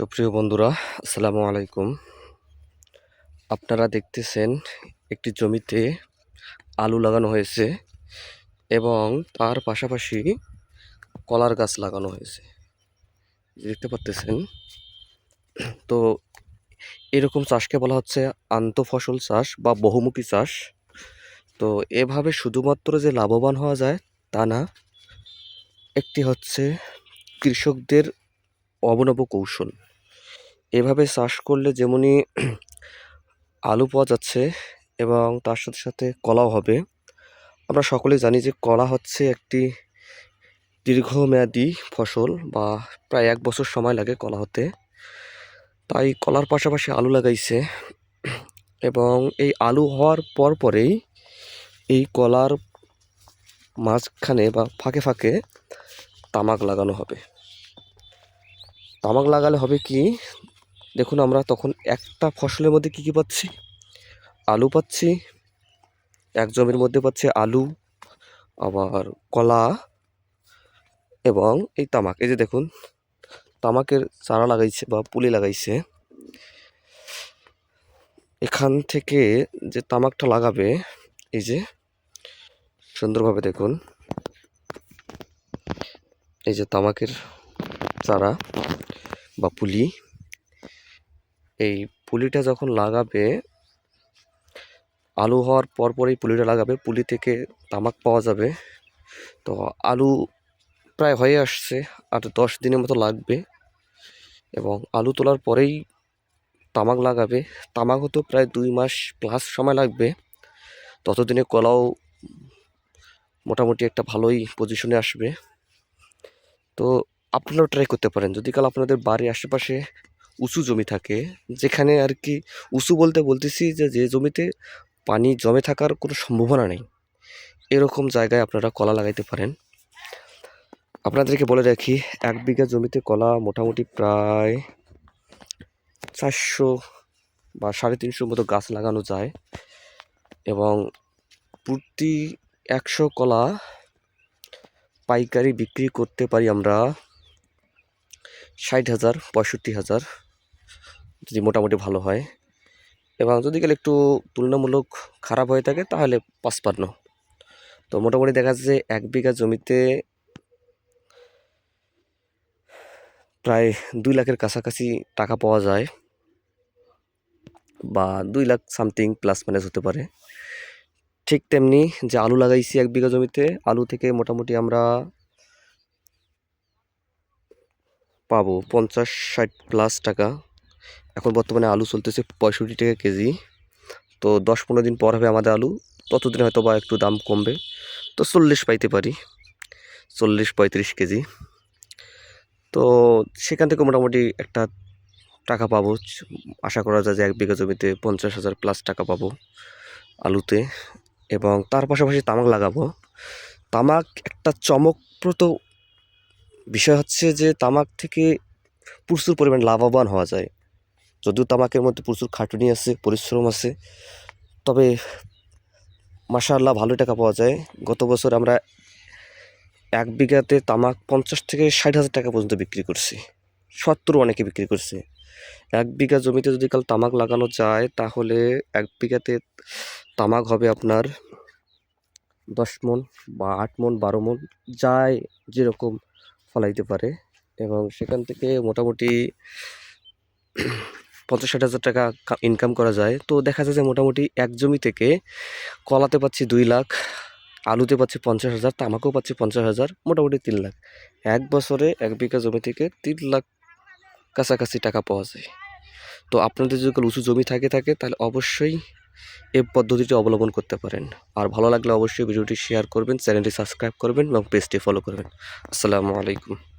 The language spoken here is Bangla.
সুপ্রিয় বন্ধুরা, আসসালামু আলাইকুম। আপনারা দেখতেছেন একটি জমিতে আলু লাগানো হয়েছে এবং তার পাশাপাশি কলার গাছ লাগানো হয়েছে। দেখতে পাচ্তেছেন, তো এরকম চাষকে বলা হচ্ছে আন্তঃফসল চাষ বা বহুমুখী চাষ। তো এভাবে শুধুমাত্র যে লাভবান হওয়া যায় তা না, একটি হচ্ছে কৃষকদের অবনব কৌশল। এভাবে চাষ করলে যেমনই আলু পাওয়া যাচ্ছে এবং তার সাথে সাথে কলাও হবে। আমরা সকলেই জানি যে কলা হচ্ছে একটি দীর্ঘমেয়াদী ফসল বা প্রায় এক বছর সময় লাগে কলা হতে। তাই কলার পাশাপাশি আলু লাগাইছে এবং এই আলু হওয়ার পর পরেই এই কলার মাঝখানে বা ফাঁকে ফাঁকে তামাক লাগানো হবে। তামাক লাগালে হবে কি? দেখুন আমরা তখন একটা ফসলের মধ্যে কী কী পাচ্ছি? আলু পাচ্ছি, এক জমির মধ্যে পাচ্ছি আলু, আবার কলা এবং এই তামাক। এই যে দেখুন, তামাকের চারা লাগাইছে বা পুলি লাগাইছে। এখান থেকে যে তামাকটা লাগাবে, এই যে সুন্দরভাবে দেখুন, এই যে তামাকের চারা বা পুলি এই পুলিটা যখন লাগাবে, আলু হওয়ার পর পরেই পুলিটা লাগাবে, পুলি থেকে তামাক পাওয়া যাবে। তো আলু প্রায় হয়ে আসছে আর দশ দিনের মতো লাগবে। এবং আলু তোলার পরেই তামাক লাগাবে। তামাক হতো প্রায় দুই মাস প্লাস সময় লাগবে। ততদিনে কলাও মোটামুটি একটা ভালোই পজিশনে আসবে। তো আপনারাও ট্রাই করতে পারেন। যদি কাল আপনাদের বাড়ির আশেপাশে উঁচু জমি থাকে, যেখানে আর কি উঁচু বলতে বলতেছি যে যে জমিতে পানি জমে থাকার কোনো সম্ভাবনা নেই। এরকম জায়গায় আপনারা কলা লাগাইতে পারেন। আপনাদেরকে বলে রাখি, এক বিঘা জমিতে কলা মোটামুটি প্রায় চারশো বা সাড়ে তিনশোর মতো গাছ লাগানো যায় এবং প্রতি একশো কলা পাইকারি বিক্রি করতে পারি আমরা ষাট হাজার, পঁয়ষট্টি হাজার। যদি মোটামুটি ভালো হয় এবং যদি গেলে একটু তুলনামূলক খারাপ হয়ে থাকে, তাহলে পাঁচপান্ন। তো মোটামুটি দেখা যাচ্ছে এক বিঘা জমিতে প্রায় দুই লাখের কাছাকাছি টাকা পাওয়া যায় বা দুই লাখ সামথিং প্লাস মাইনাস হতে পারে। ঠিক তেমনি যে আলু লাগাইছি এক বিঘা জমিতে, আলু থেকে মোটামুটি আমরা পাবো পঞ্চাশ ষাট প্লাস টাকা। এখন বর্তমানে আলু চলতেছে পঁয়ষট্টি টাকা কেজি। তো দশ পনেরো দিন পর হবে আমাদের আলু। ততদিন হয়তো বা একটু দাম কমবে। তো চল্লিশ পাইতে পারি। চল্লিশ পঁয়ত্রিশ কেজি। তো সেখান থেকে মোটামুটি একটা টাকা পাবো। আশা করা যায় যে এক বিঘা জমিতে পঞ্চাশ হাজার প্লাস টাকা পাবো আলুতে। এবং তার পাশাপাশি তামাক লাগাবো। তামাক একটা চমকপ্রদ বিষয় হচ্ছে যে তামাক থেকে প্রচুর পরিমাণ লাভবান হওয়া যায়। যদিও তামাকের মধ্যে প্রচুর খাটুনি আছে, পরিশ্রম আছে, তবে মাশাআল্লাহ ভালো টাকা পাওয়া যায়। গত বছর আমরা এক বিঘাতে তামাক পঞ্চাশ থেকে ষাট হাজার টাকা পর্যন্ত বিক্রি করছি। সত্তর অনেকে বিক্রি করছে। এক বিঘা জমিতে যদি কাল তামাক লাগানো যায়, তাহলে এক বিঘাতে তামাক হবে আপনার দশ মন বা আট মন বারো মন যায় যেরকম ফলাইতে পারে। এবং সেখান থেকে মোটামুটি পঞ্চাশ ষাট হাজার টাকা ইনকাম করা যায়। তো দেখা যায় যে মোটামুটি এক জমি থেকে কলাতে পাচ্ছি দুই লাখ, আলুতে পাচ্ছি পঞ্চাশ হাজার, তামাকেও পাচ্ছি পঞ্চাশ হাজার, মোটামুটি তিন লাখ। এক বছরে এক বিঘা জমি থেকে তিন লাখ কাছাকাছি টাকা পাওয়া যায়। তো আপনাদের যদি উঁচু জমি থাকে থাকে, তাহলে অবশ্যই এই পদ্ধতিটি অবলম্বন করতে পারেন। আর ভালো লাগলে অবশ্যই ভিডিওটি শেয়ার করবেন, চ্যানেলটি সাবস্ক্রাইব করবেন এবং পেজটি ফলো করবেন। আসসালামু আলাইকুম।